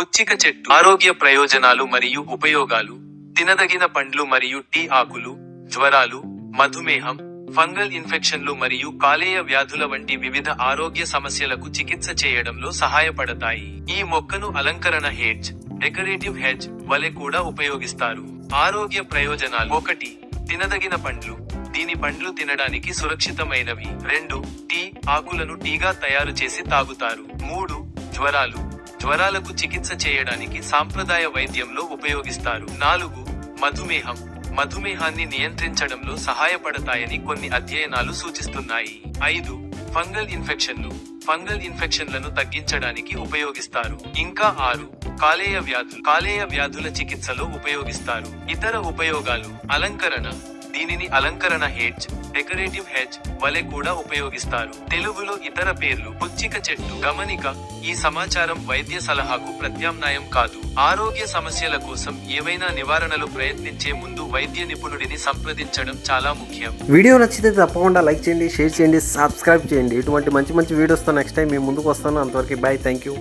పుచ్చిక చెట్టు ఆరోగ్య ప్రయోజనాలు మరియు ఉపయోగాలు తినదగిన పండ్లు మరియు టీ ఆకులు జ్వరాలు మధుమేహం ఫంగల్ ఇన్ఫెక్షన్లు మరియు కాలేయ వ్యాధుల వంటి వివిధ ఆరోగ్య సమస్యలకు చికిత్స చేయడంలో సహాయపడతాయి. ఈ మొక్కను అలంకరణ హెడ్జ్ డెకరేటివ్ హెడ్జ్ వలె కూడా ఉపయోగిస్తారు. ఆరోగ్య ప్రయోజనాలు ఒకటి తినదగిన పండ్లు. దీని పండ్లు తినడానికి సురక్షితమైనవి. రెండు టీ ఆకులను టీగా తయారు చేసి తాగుతారు. మూడు జ్వరాలు. జ్వరాలకు చికిత్స చేయడానికి సాంప్రదాయ వైద్యంలో ఉపయోగిస్తారు. నాలుగు మధుమేహం. మధుమేహాన్ని నియంత్రించడంలో సహాయపడతాయని కొన్ని అధ్యయనాలు సూచిస్తున్నాయి. ఐదు ఫంగల్ ఇన్ఫెక్షన్లు. ఫంగల్ ఇన్ఫెక్షన్లను తగ్గించడానికి ఉపయోగిస్తారు. ఇంకా ఆరు కాలేయ వ్యాధులు. కాలేయ వ్యాధుల చికిత్సలో ఉపయోగిస్తారు. ఇతర ఉపయోగాలు అలంకరణ. దీనిని అలంకరణ హెడ్జ్ డెకరేటివ్ హెడ్జ్ వలె కూడా ఉపయోగిస్తారు. తెలుగులో ఇతర పేర్లు పుచ్చిక చెట్టు గమనిక ఈ సమాచారం వైద్య సలహాకు ప్రత్యామ్నాయం కాదు. ఆరోగ్య సమస్యల కోసం ఏవైనా నివారణలు ప్రయత్నించే ముందు వైద్య నిపుణుడిని సంప్రదించడం చాలా ముఖ్యం. వీడియో నచ్చితే తప్పకుండా లైక్ చేయండి షేర్ చేయండి సబ్స్క్రైబ్ చేయండి. ఇటువంటి మంచి మంచి వీడియోస్తో నెక్స్ట్ టైం మీ ముందుకు వస్తాను. అంతవరకు బాయ్ థ్యాంక్ యూ